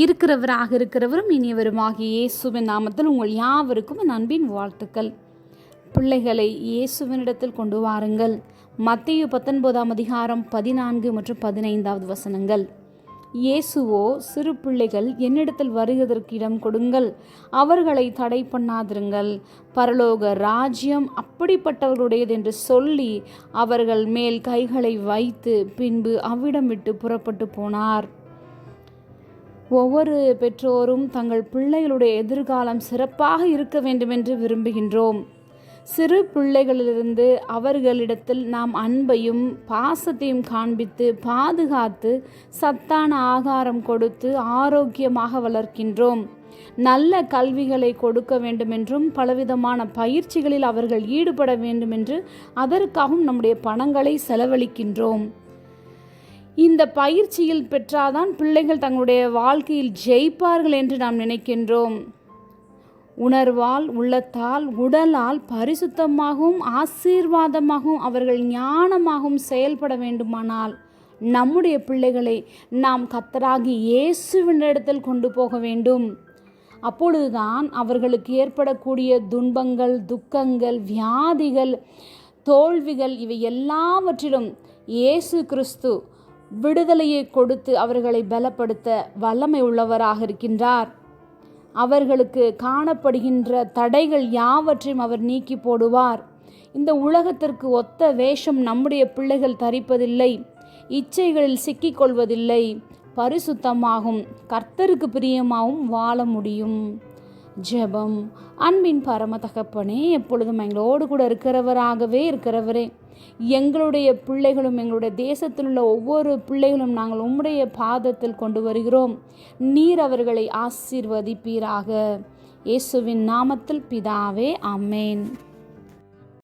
இருக்கிறவராக இருக்கிறவரும் இனியவருமாகிய இயேசுவின் நாமத்தில் உங்கள் யாவருக்கும் என் அன்பின் வாழ்த்துக்கள். பிள்ளைகளை இயேசுவினிடத்தில் கொண்டு வாருங்கள். மத்திய பத்தொன்பதாம் அதிகாரம் பதினான்கு மற்றும் பதினைந்தாவது வசனங்கள். இயேசுவோ சிறு பிள்ளைகள் என்னிடத்தில் வருகிறதற்கு இடம் கொடுங்கள். அவர்களை தடை பண்ணாதிருங்கள். பரலோக ராஜ்யம் அப்படிப்பட்டவர்களுடையது என்று சொல்லி அவர்கள் மேல் கைகளை வைத்து பின்பு அவ்விடம் விட்டு புறப்பட்டு போனார். ஒவ்வொரு பெற்றோரும் தங்கள் பிள்ளைகளுடைய எதிர்காலம் சிறப்பாக இருக்க வேண்டுமென்று விரும்புகின்றோம். சிறு பிள்ளைகளிலிருந்து அவர்களிடத்தில் நாம் அன்பையும் பாசத்தையும் காண்பித்து பாதுகாத்து சத்தான ஆகாரம் கொடுத்து ஆரோக்கியமாக வளர்க்கின்றோம். நல்ல கல்விகளை கொடுக்க வேண்டுமென்றும் பலவிதமான பயிற்சிகளில் அவர்கள் ஈடுபட வேண்டுமென்று அதற்காகவும் நம்முடைய பணங்களை செலவழிக்கின்றோம். இந்த பயிற்சியில் பெற்றாதான் பிள்ளைகள் தங்களுடைய வாழ்க்கையில் ஜெயிப்பார்கள் என்று நாம் நினைக்கின்றோம். உணர்வால் உள்ளத்தால் உடலால் பரிசுத்தமாகவும் ஆசீர்வாதமாகவும் அவர்கள் ஞானமாகவும் செயல்பட வேண்டுமானால் நம்முடைய பிள்ளைகளை நாம் கத்தராகி இயேசுவினிடத்தில் கொண்டு போக வேண்டும். அப்பொழுதுதான் அவர்களுக்கு ஏற்படக்கூடிய துன்பங்கள் துக்கங்கள் வியாதிகள் தோல்விகள் இவை எல்லாவற்றிலும் இயேசு கிறிஸ்து விடுதலையை கொடுத்து அவர்களை பலப்படுத்த வல்லமை உள்ளவராக இருக்கின்றார். அவர்களுக்கு காணப்படுகின்ற தடைகள் யாவற்றையும் அவர் நீக்கி போடுவார். இந்த உலகத்திற்கு ஒத்த வேஷம் நம்முடைய பிள்ளைகள் தரிப்பதில்லை. இச்சைகளில் சிக்கிக்கொள்வதில்லை. பரிசுத்தமாகும் கர்த்தருக்கு பிரியமாகவும் வாழ முடியும். ஜெபம் அன்பின் பரமதகப்பனே எப்பொழுதும் எங்களோடு கூட இருக்கிறவராகவே இருக்கிறவரே. எங்களுடைய பிள்ளைகளும் எங்களுடைய தேசத்தில் உள்ள ஒவ்வொரு பிள்ளைகளும் நாங்கள் உம்முடைய பாதத்தில் கொண்டு வருகிறோம். நீர் அவர்களை ஆசீர்வதிப்பீராக. இயேசுவின் நாமத்தில் பிதாவே அம்மேன்